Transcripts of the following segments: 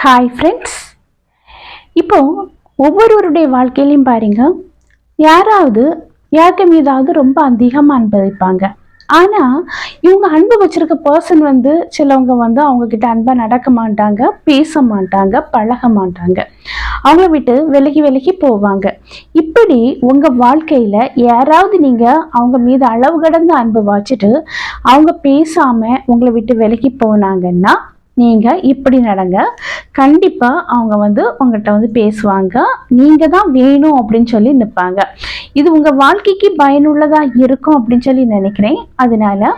Hi friends இப்போ ஒவ்வொருவருடைய வாழ்க்கையிலையும் பாருங்க யாராவது யாருக்கு மீதாவது ரொம்ப அதிகமாக அன்பு வைப்பாங்க ஆனால் இவங்க அன்பு வச்சிருக்க பர்சன் வந்து சிலவங்க வந்து அவங்கக்கிட்ட அன்பாக நடக்க மாட்டாங்க பேச மாட்டாங்க பழக மாட்டாங்க. அவங்கள விட்டு விலகி விலகி போவாங்க. இப்படி உங்கள் வாழ்க்கையில் யாராவது நீங்கள் அவங்க மீது அளவு கடந்த அன்பு வச்சுட்டு அவங்க பேசாமல் உங்களை விட்டு விலகி போனாங்கன்னா நீங்கள் இப்படி நடங்க. கண்டிப்பாக அவங்க வந்து உங்கள்கிட்ட வந்து பேசுவாங்க. நீங்கள் தான் வேணும் அப்படின்னு சொல்லி நிற்பாங்க இது உங்கள் வாழ்க்கைக்கு பயனுள்ளதாக இருக்கும் அப்படின்னு சொல்லி நினைக்கிறேன். அதனால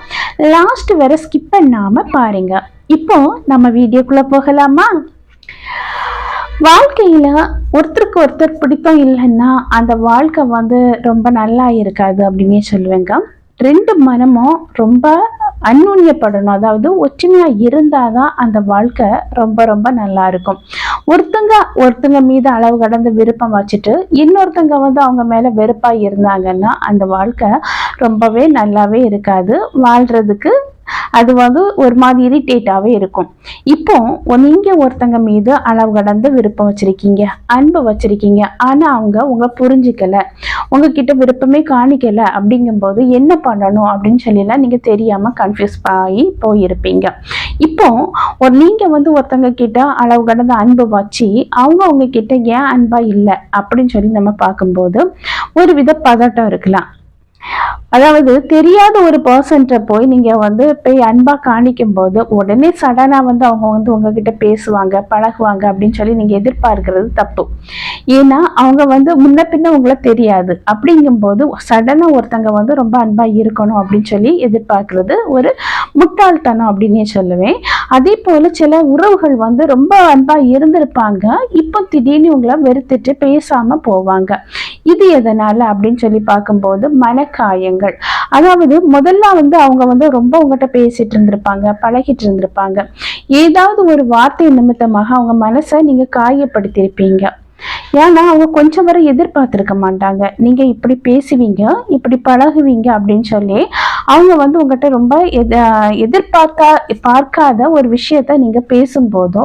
லாஸ்ட் வரை ஸ்கிப் பண்ணாமல் பாருங்க. இப்போ நம்ம வீடியோக்குள்ளே போகலாமா? வாழ்க்கையில் ஒருத்தருக்கு ஒருத்தர் பிடித்தம் இல்லைன்னா அந்த வாழ்க்கை வந்து ரொம்ப நல்லா இருக்காது அப்படின்னே சொல்லுவேங்க. ரெண்டு மனமும் ரொம்ப அந்நுண்ணியப்படணும். அதாவது ஒற்றுமையாக இருந்தால் தான் அந்த வாழ்க்கை ரொம்ப ரொம்ப நல்லா இருக்கும் ஒருத்தங்க ஒருத்தங்க மீது அளவு கடந்த விருப்பம் வச்சுட்டு இன்னொருத்தங்க வந்து அவங்க மேலே வெறுப்பாக இருந்தாங்கன்னா அந்த வாழ்க்கை ரொம்பவே நல்லாவே இருக்காது. வாழ்கிறதுக்கு அது வந்து ஒரு மாதிரி இரிட்டேட்டாகவே இருக்கும். இப்போ நீங்கள் ஒருத்தங்க மீது அளவு கடந்து விருப்பம் வச்சுருக்கீங்க அன்பு வச்சுருக்கீங்க ஆனால் அவங்க உங்களை புரிஞ்சிக்கலை உங்ககிட்ட விருப்பமே காணிக்கல அப்படிங்கும்போது என்ன பண்ணணும் அப்படின்னு சொல்லிலாம் நீங்கள் தெரியாமல் கன்ஃபியூஸ் ஆகி போயிருப்பீங்க. இப்போ ஒரு நீங்கள் வந்து ஒருத்தங்க கிட்ட அளவு கடந்த அன்பு வச்சு அவங்க அவங்க கிட்ட ஏன் அன்பா இல்லை அப்படின்னு சொல்லி நம்ம பார்க்கும்போது ஒரு வித பதட்டம் இருக்கலாம். அதாவது தெரியாத ஒரு பர்சன்ட்ட போய் நீங்கள் வந்து போய் அன்பாக காணிக்கும் போது உடனே சடனாக வந்து அவங்க வந்து உங்ககிட்ட பேசுவாங்க பழகுவாங்க அப்படின்னு சொல்லி நீங்கள் எதிர்பார்க்கறது தப்பு. ஏன்னா அவங்க வந்து முன்ன பின்ன உங்களை தெரியாது. அப்படிங்கும்போது சடனாக ஒருத்தங்க வந்து ரொம்ப அன்பாக இருக்கணும் அப்படின்னு சொல்லி எதிர்பார்க்கறது ஒரு முட்டாள்தனம் அப்படின்னே சொல்லுவேன். அதே போல் சில உறவுகள் வந்து ரொம்ப அன்பாக இருந்திருப்பாங்க. இப்போ திடீர்னு உங்களை வெறுத்துட்டு பேசாமல் போவாங்க. இது எதனால் அப்படின்னு சொல்லி பார்க்கும்போது மனக்காயங்கள். அதாவது முதல்ல வந்து அவங்க வந்து ரொம்ப உங்ககிட்ட பேசிட்டு இருந்திருப்பாங்க பழகிட்டு இருந்திருப்பாங்க. ஏதாவது ஒரு வார்த்தை நிமித்தமாக அவங்க மனசை நீங்கள் காயப்படுத்தியிருப்பீங்க. ஏன்னா அவங்க கொஞ்சம் வரை எதிர்பார்த்துருக்க மாட்டாங்க. நீங்கள் இப்படி பேசுவீங்க இப்படி பழகுவீங்க அப்படின்னு சொல்லி அவங்க வந்து உங்கள்கிட்ட ரொம்ப எதிர்பார்க்கா பார்க்காத ஒரு விஷயத்த நீங்கள் பேசும்போதோ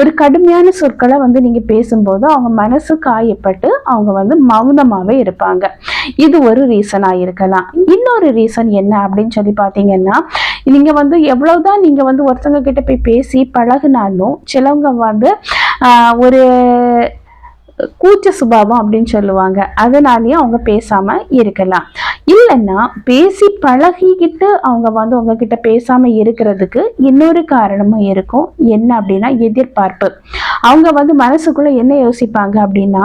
ஒரு கடுமையான சொற்களை வந்து நீங்கள் பேசும்போதோ அவங்க மனசு காயப்பட்டு அவங்க வந்து மௌனமாகவே இருப்பாங்க. இது ஒரு ரீசனாக இருக்கலாம். இன்னொரு ரீசன் என்ன அப்படின்னு சொல்லி பார்த்தீங்கன்னா நீங்கள் வந்து எவ்வளவுதான் நீங்கள் வந்து ஒருத்தவங்க கிட்ட போய் பேசி பழகுனாலும் சிலவங்க வந்து ஒரு கூச்ச சுபாவம் அப்படின்னு சொல்லுவாங்க. அதனாலேயும் அவங்க பேசாமல் இருக்கலாம். இல்லைன்னா பேசி பழகிக்கிட்டு அவங்க வந்து உங்ககிட்ட பேசாமல் இருக்கிறதுக்கு இன்னொரு காரணமும் இருக்கும். என்ன அப்படின்னா எதிர்பார்ப்பு. அவங்க வந்து மனசுக்குள்ளே என்ன யோசிப்பாங்க அப்படின்னா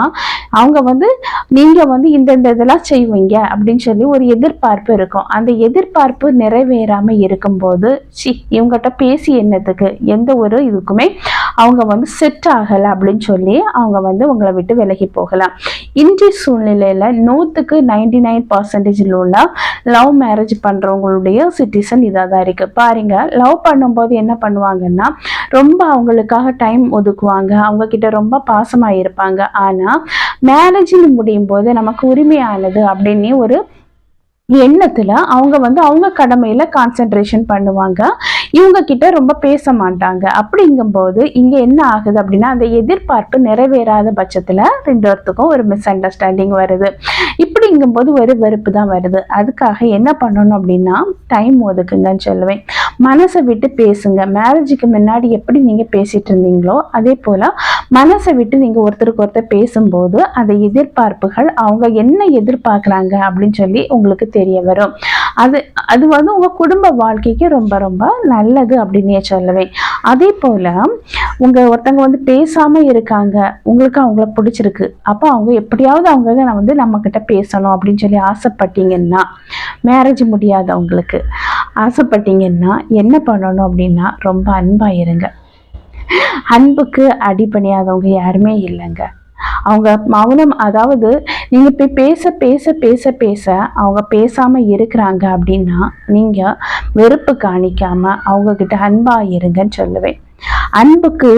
அவங்க வந்து நீங்கள் வந்து இந்த இந்த இதெல்லாம் செய்வீங்க அப்படின்னு சொல்லி ஒரு எதிர்பார்ப்பு இருக்கும். அந்த எதிர்பார்ப்பு நிறைவேறாமல் இருக்கும்போது சி இவங்ககிட்ட பேசி என்னத்துக்கு? எந்த ஒரு இதுக்குமே அவங்க வந்து செட் ஆகலை அப்படின்னு சொல்லி அவங்க வந்து உங்களை விட்டு விலகி போகலாம். இன்றைய சூழ்நிலையில் நூற்றுக்கு நைன்டி நைன் பர்சன்டேஜில் உள்ள லவ் மேரேஜ் பண்ணுறவங்களுடைய சிட்டிசன் இதாக தான் இருக்குது பாருங்கள் லவ் பண்ணும்போது என்ன பண்ணுவாங்கன்னா ரொம்ப அவங்களுக்காக டைம் ஒதுக்குவாங்க. அவங்கக்கிட்ட ரொம்ப பாசமாக இருப்பாங்க. ஆனால் மேரேஜில் முடியும் போது நமக்கு உரிமையானது அப்படின்னு ஒரு எண்ணத்தில் அவங்க வந்து அவங்க கடமையில் கான்சென்ட்ரேஷன் பண்ணுவாங்க. இவங்க கிட்ட ரொம்ப பேச மாட்டாங்க. அப்படிங்கும்போது இங்கே என்ன ஆகுது அப்படின்னா அந்த எதிர்பார்ப்பு நிறைவேறாத பட்சத்தில் ரெண்டு பேர்த்துக்கும் ஒரு மிஸ் அண்டர்ஸ்டாண்டிங் வருது. இப்படிங்கும்போது ஒரு வெறுப்பு தான் வருது. அதுக்காக என்ன பண்ணணும் அப்படின்னா டைம் ஒதுக்குங்கன்னு சொல்லுவேன். மனசை விட்டு பேசுங்க. மேரேஜுக்கு முன்னாடி எப்படி நீங்கள் பேசிகிட்டு இருந்தீங்களோ அதே போல் மனசை விட்டு நீங்கள் ஒருத்தருக்கு ஒருத்தர் பேசும்போது அந்த எதிர்பார்ப்புகள் அவங்க என்ன எதிர்பார்க்குறாங்க அப்படின்னு சொல்லி உங்களுக்கு தெரிய வரும். அது அது வந்து உங்கள் குடும்ப வாழ்க்கைக்கு ரொம்ப ரொம்ப நல்லது அப்படின்னே சொல்லுவேன். அதே போல் உங்கள் ஒருத்தவங்க வந்து பேசாமல் இருக்காங்க. உங்களுக்கு அவங்கள பிடிச்சிருக்கு. அப்போ அவங்க எப்படியாவது அவங்க வந்து நம்மக்கிட்ட பேசணும் அப்படின்னு சொல்லி ஆசைப்பட்டீங்கன்னா மேரேஜ் முடியாதவங்களுக்கு ஆசைப்பட்டீங்கன்னா என்ன பண்ணணும் அப்படின்னா ரொம்ப அன்பாக இருங்க. அன்புக்கு அடிப்பணியாதவங்க யாருமே இல்லைங்க. அவங்க மௌனம் அதாவது நீங்கள் போய் பேச பேச பேச பேச அவங்க பேசாமல் இருக்கிறாங்க அப்படின்னா நீங்கள் வெறுப்பு காணிக்காமல் அவங்கக்கிட்ட அன்பாக இருங்கன்னு சொல்லுவேன். அன்புக்கு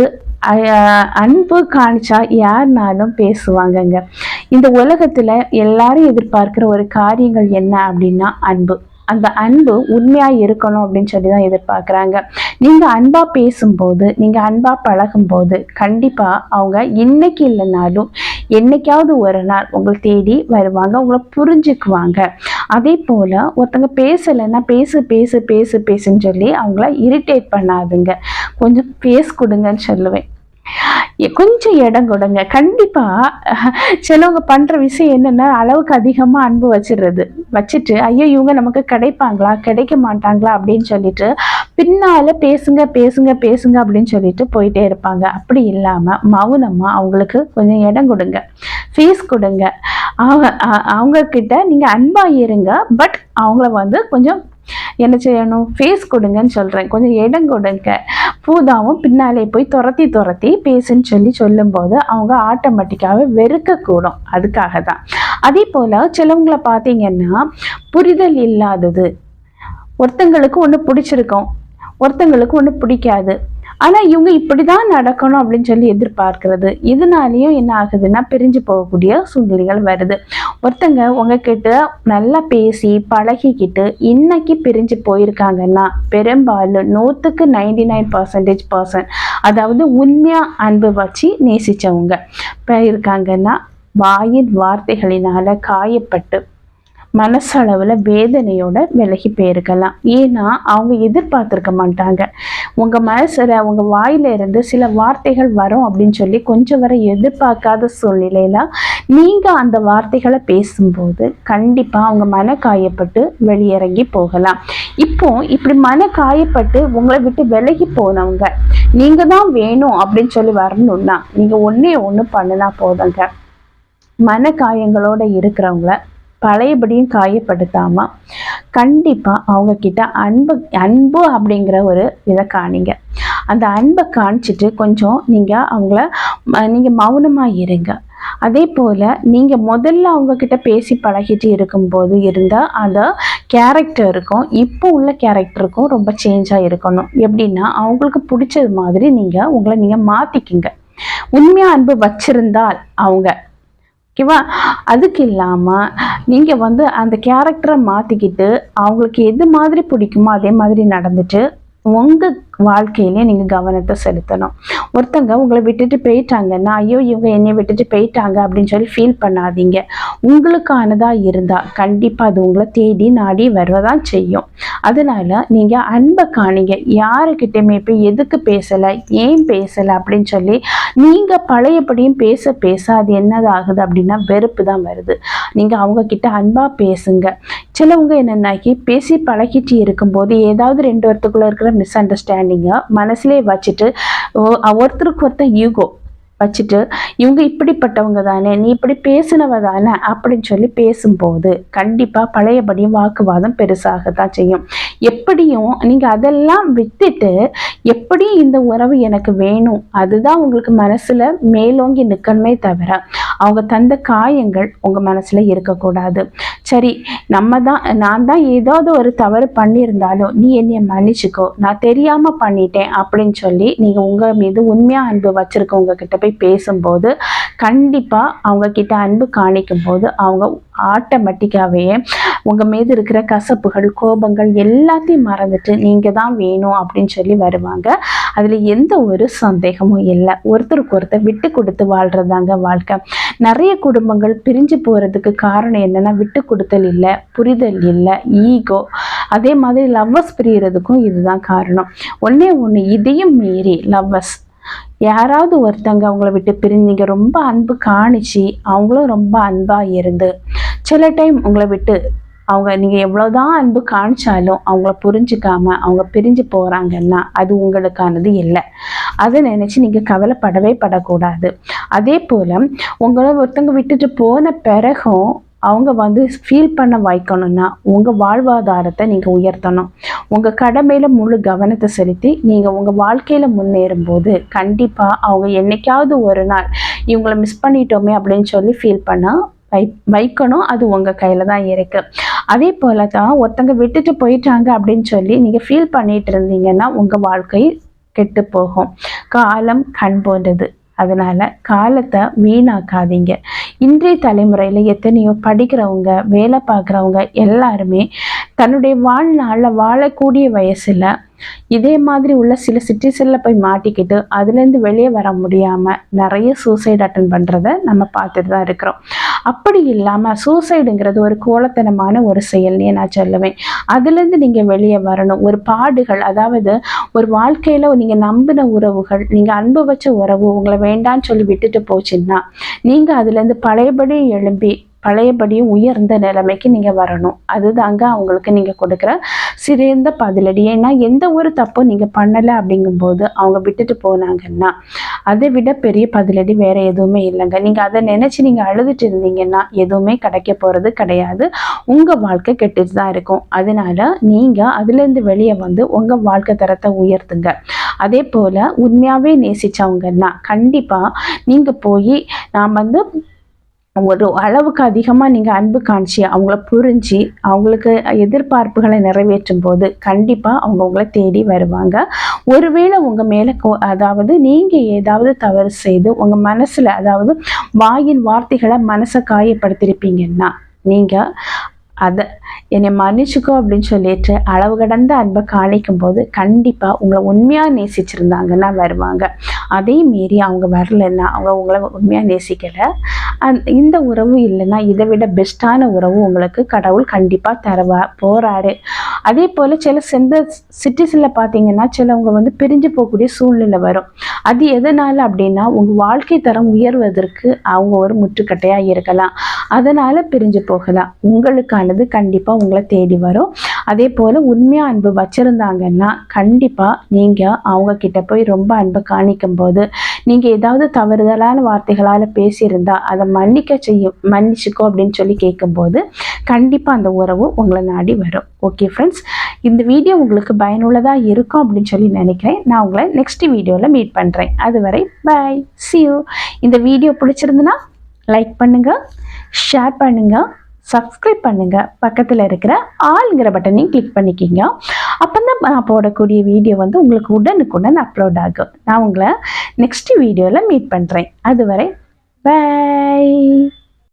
அன்பு காணிச்சா யாருனாலும் பேசுவாங்கங்க. இந்த உலகத்தில் எல்லாரும் எதிர்பார்க்குற ஒரு காரியங்கள் என்ன அப்படின்னா அன்பு. அந்த அன்பு உண்மையாக இருக்கணும் அப்படின்னு சொல்லி தான் எதிர்பார்க்குறாங்க. நீங்கள் அன்பாக பேசும்போது நீங்கள் அன்பாக பழகும்போது கண்டிப்பாக அவங்க இன்னைக்கு இல்லைனாலும் என்னைக்காவது ஒரு நாள் உங்களை தேடி வருவாங்க உங்களை புரிஞ்சுக்குவாங்க. அதே போல் ஒருத்தங்க பேசலைன்னா பேசு பேசு பேசு பேசுன்னு சொல்லி அவங்கள இரிட்டேட் பண்ணாதுங்க. கொஞ்சம் பேஸ் கொடுங்கன்னு சொல்லுவேன். கொஞ்சம் இடம் கொடுங்க. கண்டிப்பாக சிலவங்க பண்ணுற விஷயம் என்னென்னா அளவுக்கு அதிகமாக அன்பு வச்சிடுறது வச்சுட்டு ஐயோ இவங்க நமக்கு கிடைப்பாங்களா? கிடைக்க மாட்டாங்களா? அப்படின்னு சொல்லிட்டு பின்னால் பேசுங்க பேசுங்க பேசுங்க அப்படின்னு சொல்லிட்டு போயிட்டே இருப்பாங்க. அப்படி இல்லாமல் மௌனமாக அவங்களுக்கு கொஞ்சம் இடம் கொடுங்க. ஃபீஸ் கொடுங்க. அவங்க அவங்கக்கிட்ட நீங்கள் அன்பாக இருங்க. பட் அவங்கள வந்து கொஞ்சம் என்ன செய்யணும்? ஃபேஸ் கொடுங்கன்னு சொல்கிறேன் கொஞ்சம் இடம் கொடுங்க. பூதாவும் பின்னாலே போய் துரத்தி துரத்தி பேசுன்னு சொல்லி சொல்லும்போது அவங்க ஆட்டோமேட்டிக்காகவே வெறுக்கக்கூடும். அதுக்காக தான் அதே போல் சிலவங்களை பார்த்தீங்கன்னா புரிதல் இல்லாதது. ஒருத்தங்களுக்கு ஒன்று பிடிச்சிருக்கும். ஒருத்தங்களுக்கு ஒன்று பிடிக்காது. ஆனால் இவங்க இப்படி தான் நடக்கணும் அப்படின்னு சொல்லி எதிர்பார்க்கறது. இதனாலேயும் என்ன ஆகுதுன்னா பிரிஞ்சு போகக்கூடிய சூழ்நிலைகள் வருது. ஒருத்தங்க உங்ககிட்ட நல்லா பேசி பழகிக்கிட்டு இன்னைக்கு பிரிஞ்சு போயிருக்காங்கன்னா பெரும்பாலும் நூற்றுக்கு நைன்டி நைன் பர்சன்டேஜ் பர்சன் அதாவது உண்மையாக அன்பு வச்சு நேசித்தவங்க இருக்காங்கன்னா வாயின் வார்த்தைகளினால் காயப்பட்டு மனசளவில் வேதனையோட விலகி போயிருக்கலாம். ஏன்னா அவங்க எதிர்பார்த்துருக்க மாட்டாங்க. உங்கள் மனசில் உங்கள் வாயில இருந்து சில வார்த்தைகள் வரும் அப்படின்னு சொல்லி கொஞ்சம் வரை எதிர்பார்க்காத சூழ்நிலையில நீங்கள் அந்த வார்த்தைகளை பேசும்போது கண்டிப்பாக அவங்க மன காயப்பட்டு வெளியிறங்கி போகலாம். இப்போ இப்படி மன காயப்பட்டு உங்களை விட்டு விலகி போனவங்க நீங்கள் தான் வேணும் அப்படின்னு சொல்லி வரணும்னா நீங்கள் ஒன்றே ஒன்று பண்ணினா போதுங்க. மன காயங்களோட இருக்கிறவங்கள பழையபடியும் காயப்படுத்தாமல் கண்டிப்பாக அவங்கக்கிட்ட அன்பு அன்பு அப்படிங்கிற ஒரு இதை காணிங்க. அந்த அன்பை காணிச்சிட்டு கொஞ்சம் நீங்கள் அவங்கள நீங்கள் மௌனமாக இருங்க. அதே போல் நீங்கள் முதல்ல அவங்கக்கிட்ட பேசி பழகிட்டு இருக்கும்போது இருந்தால் அந்த கேரக்டருக்கும் இப்போ உள்ள கேரக்டருக்கும் ரொம்ப சேஞ்சாக இருக்கணும். எப்படின்னா அவங்களுக்கு பிடிச்சது மாதிரி நீங்கள் உங்களை நீங்கள் மாற்றிக்கிங்க உண்மையாக அன்பு வச்சிருந்தால் அவங்க ஓகேவா? அதுக்கு இல்லாமல் நீங்கள் வந்து அந்த கேரக்டரை மாற்றிக்கிட்டு அவங்களுக்கு எது மாதிரி பிடிக்குமோ அதே மாதிரி நடந்துட்டு உங்கள் வாழ்க்கையிலே நீங்கள் கவனத்தை செலுத்தணும். ஒருத்தங்க உங்களை விட்டுட்டு போயிட்டாங்கன்னா ஐயோ இவங்க என்னை விட்டுட்டு போயிட்டாங்க அப்படின்னு சொல்லி ஃபீல் பண்ணாதீங்க. உங்களுக்கானதாக இருந்தால் கண்டிப்பாக அது உங்களை தேடி நாடி வருவதான் செய்யும். அதனால் நீங்கள் அன்பை காணிங்க. யாருக்கிட்டையுமே இப்போ எதுக்கு பேசலை ஏன் பேசலை அப்படின்னு சொல்லி நீங்கள் பழையபடியும் பேச பேச அது என்னதாகுது அப்படின்னா வெறுப்பு தான் வருது. நீங்கள் அவங்கக்கிட்ட அன்பாக பேசுங்க. சிலவங்க என்னென்னாக்கி பேசி பழகிட்டு இருக்கும்போது ஏதாவது ரெண்டு ஒருத்துக்குள்ளே இருக்கிற மிஸ் அண்டர்ஸ்டாண்டிங் நீங்கள் மனசுலே வச்சுட்டு ஒருத்தருக்கு ஒருத்தர் ஈகோ வச்சுட்டு இவங்க இப்படிப்பட்டவங்க தானே நீ இப்படி பேசினவ தானே அப்படின்னு சொல்லி பேசும்போது கண்டிப்பாக பழையபடியும் வாக்குவாதம் பெருசாக தான் செய்யும். எப்படியும் நீங்கள் அதெல்லாம் விட்டுட்டு எப்படி இந்த உறவு எனக்கு வேணும் அதுதான் உங்களுக்கு மனசில் மேலோங்கி நிற்கணுமே தவிர அவங்க தந்த காயங்கள் உங்கள் மனசில் இருக்கக்கூடாது. சரி நம்ம தான் நான் தான் ஏதாவது ஒரு தவறு பண்ணியிருந்தாலும் நீ என்னை மன்னிச்சுக்கோ. நான் தெரியாமல் பண்ணிட்டேன் அப்படின்னு சொல்லி நீங்கள் உங்கள் மீது உண்மையாக அன்பு வச்சுருக்கவங்க கிட்ட போய் பேசும்போது கண்டிப்பாக அவங்க கிட்ட அன்பு காணிக்கும் போது அவங்க ஆட்டோமேட்டிக்காகவே உங்கள் மீது இருக்கிற கசப்புகள் கோபங்கள் எல்லாத்தையும் மறந்துட்டு நீங்கள் தான் வேணும் அப்படின்னு சொல்லி வருவாங்க. அதில் எந்த ஒரு சந்தேகமும் இல்லை. ஒருத்தருக்கு ஒருத்தர் விட்டு கொடுத்து வாழ்கிறதாங்க வாழ்க்கை. நிறைய குடும்பங்கள் பிரிஞ்சு போகிறதுக்கு காரணம் என்னென்னா விட்டு கொடுத்தல் இல்லை புரிதல் இல்லை ஈகோ. அதே மாதிரி லவ்வர்ஸ் பிரியறதுக்கும் இதுதான் காரணம். ஒன்றே ஒன்று இதையும் மீறி லவ்வர்ஸ். யாராவது ஒருத்தங்க அவங்கள விட்டு பிரிஞ்சீங்க ரொம்ப அன்பு காணிச்சு அவங்களும் ரொம்ப அன்பாக இருந்து சில டைம் உங்களை விட்டு அவங்க நீங்கள் எவ்வளோதான் அன்பு காணிச்சாலும் அவங்கள புரிஞ்சுக்காம அவங்க பிரிஞ்சு போகிறாங்கன்னா அது உங்களுக்கானது இல்லை. அதை நினச்சி நீங்கள் கவலைப்படவே படக்கூடாது. அதே போல் உங்களை ஒருத்தங்க விட்டுட்டு போன பிறகும் அவங்க வந்து ஃபீல் பண்ண வைக்கணும்னா உங்கள் வாழ்வாதாரத்தை நீங்கள் உயர்த்தணும். உங்கள் கடமையில் முழு கவனத்தை செலுத்தி நீங்கள் உங்கள் வாழ்க்கையில் முன்னேறும்போது கண்டிப்பாக அவங்க என்றைக்காவது ஒரு நாள் இவங்களை மிஸ் பண்ணிட்டோமே அப்படின்னு சொல்லி ஃபீல் பண்ணால் வை வைக்கணும். அது உங்கள் கையில் தான் இருக்குது அதே போல் தான் ஒருத்தங்க விட்டுட்டு போயிட்டாங்க அப்படின்னு சொல்லி நீங்கள் ஃபீல் பண்ணிட்டு இருந்தீங்கன்னா உங்கள் வாழ்க்கை கெட்டு போகும். காலம் கண் போன்றது. அதனால் காலத்தை வீணாக்காதீங்க. இன்றைய தலைமுறையில் எத்தனையோ படிக்கிறவங்க வேலை பார்க்குறவங்க எல்லாருமே தன்னுடைய வாழ்நாளில் வாழக்கூடிய வயசில் இதே மாதிரி உள்ள சில சிட்டிஸில் போய் மாட்டிக்கிட்டு அதுலேருந்து வெளியே வர முடியாமல் நிறைய சூசைட் அட்டன் பண்ணுறத நம்ம பார்த்துட்டு தான் இருக்கிறோம். அப்படி இல்லாமல் சூசைடுங்கிறது ஒரு கோலத்தனமான ஒரு செயல்னே நான் சொல்லுவேன். அதுலேருந்து நீங்கள் வெளியே வரணும். ஒரு பாடுகள் அதாவது ஒரு வாழ்க்கையில் நீங்கள் நம்பின உறவுகள் நீங்கள் அன்பு வச்ச உறவு உங்களை வேண்டான்னு சொல்லி விட்டுட்டு போச்சுன்னா நீங்கள் அதுலேருந்து பழையபடி எழும்பி பழையபடியும் உயர்ந்த நிலைமைக்கு நீங்கள் வரணும். அதுதாங்க அவங்களுக்கு நீங்கள் கொடுக்குற சிறந்த பதிலடி. ஏன்னா எந்த ஒரு தப்பும் நீங்கள் பண்ணலை அப்படிங்கும்போது அவங்க விட்டுட்டு போனாங்கன்னா அதை விட பெரிய பதிலடி வேற எதுவுமே இல்லைங்க. நீங்கள் அதை நினச்சி நீங்கள் அழுதுட்டு இருந்தீங்கன்னா எதுவுமே கிடைக்க போகிறது கிடையாது. உங்கள் வாழ்க்கை கெட்டுட்டு தான் இருக்கும். அதனால நீங்கள் அதுலேருந்து வெளியே வந்து உங்கள் வாழ்க்கை தரத்தை உயர்த்துங்க. அதே போல் உண்மையாகவே நேசித்தவங்கன்னா கண்டிப்பாக நீங்கள் போய் நான் வந்து ஒரு அளவுக்கு அதிகமாக நீங்கள் அன்பு காமிச்சு அவங்கள புரிஞ்சு அவங்களுக்கு எதிர்பார்ப்புகளை நிறைவேற்றும் போது கண்டிப்பாக அவங்க உங்களை தேடி வருவாங்க. ஒருவேளை உங்கள் மேலே அதாவது நீங்கள் ஏதாவது தவறு செய்து உங்கள் மனசில் அதாவது வாயின் வார்த்தைகளை மனசை காயப்படுத்திருப்பீங்கன்னா நீங்கள் அதை என்னை மன்னிச்சுக்கோ அப்படின்னு சொல்லிட்டு அளவு கடந்த அன்பை காணிக்கும் போது கண்டிப்பாக உங்களை உண்மையாக நேசிச்சிருந்தாங்கன்னா வருவாங்க. அதே மீறி அவங்க வரலைன்னா அவங்க உங்களை உண்மையாக நேசிக்கலை. அந் இந்த உறவு இல்லைன்னா இதை விட பெஸ்ட்டான உறவு உங்களுக்கு கடவுள் கண்டிப்பாக தரவா போகிறாரு அதே போல் சில செந்த சிட்டிஸில் பார்த்தீங்கன்னா சிலவங்க வந்து பிரிஞ்சு போகக்கூடிய சூழ்நிலை வரும். அது எதனால் அப்படின்னா உங்கள் வாழ்க்கை தரம் உயர்வதற்கு அவங்க ஒரு முற்றுக்கட்டையாக இருக்கலாம். அதனால் பிரிஞ்சு போகலாம். உங்களுக்கான உங்களுக்கானது கண்டிப்பாக உங்களை தேடி வரும். அதே போல் உண்மையாக அன்பு வச்சுருந்தாங்கன்னா கண்டிப்பாக நீங்கள் அவங்கக்கிட்ட போய் ரொம்ப அன்பை காணிக்கும் போது நீங்கள் ஏதாவது தவறுதலான வார்த்தைகளால் பேசியிருந்தா அதை மன்னிக்க செய்யும் மன்னிச்சுக்கோ அப்படின்னு சொல்லி கேட்கும்போது கண்டிப்பாக அந்த உறவு உங்களை நாடி வரும். ஓகே ஃப்ரெண்ட்ஸ் இந்த வீடியோ உங்களுக்கு பயனுள்ளதாக இருக்கும் அப்படின்னு சொல்லி நினைக்கிறேன். நான் உங்களை நெக்ஸ்ட் வீடியோவில் மீட் பண்ணுறேன் அதுவரை பாய் யூ இந்த வீடியோ பிடிச்சிருந்துன்னா லைக் பண்ணுங்கள் ஷேர் பண்ணுங்கள் சப்ஸ்கிரைப் பண்ணுங்கள் பக்கத்தில் இருக்கிற ஆளுங்கிற பட்டனையும் கிளிக் பண்ணிக்கிங்க. அப்போ தான் நான் போடக்கூடிய வீடியோ வந்து உங்களுக்கு உடனுக்குடன் அப்லோட் ஆகும். நான் உங்களை நெக்ஸ்ட் வீடியோவில் மீட் பண்ணுறேன் அதுவரை பாய்